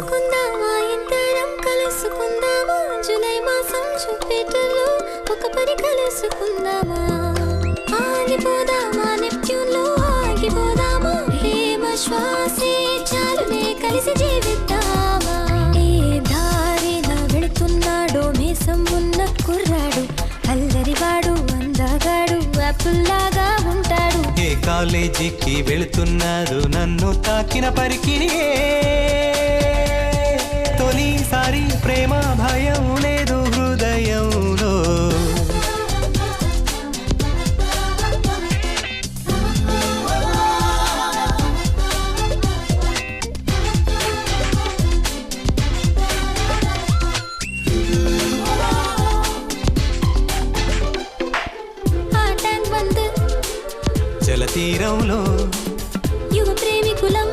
చేసుకుందామా ఇద్దరం కలుసుకుందామా? జూలై మాసం జూపిటర్లో ఒక పని కలుసుకుందామా? ఆగిపోదామా? నెప్ట్యూన్లో ఆగిపోదామా? హేమ శ్వాసే చాలునే కలిసి జీవిద్దామా? ఏ దారిన వెళుతున్నాడో మేసం ఉన్న కుర్రాడు అల్లరివాడు అందగాడు యాపిల్లాగా ఉంటాడు. ఏ కాలేజీకి వెళుతున్నాడు నన్ను తాకిన పరికిణియే. తీరంలో యుగ ప్రేమికులం.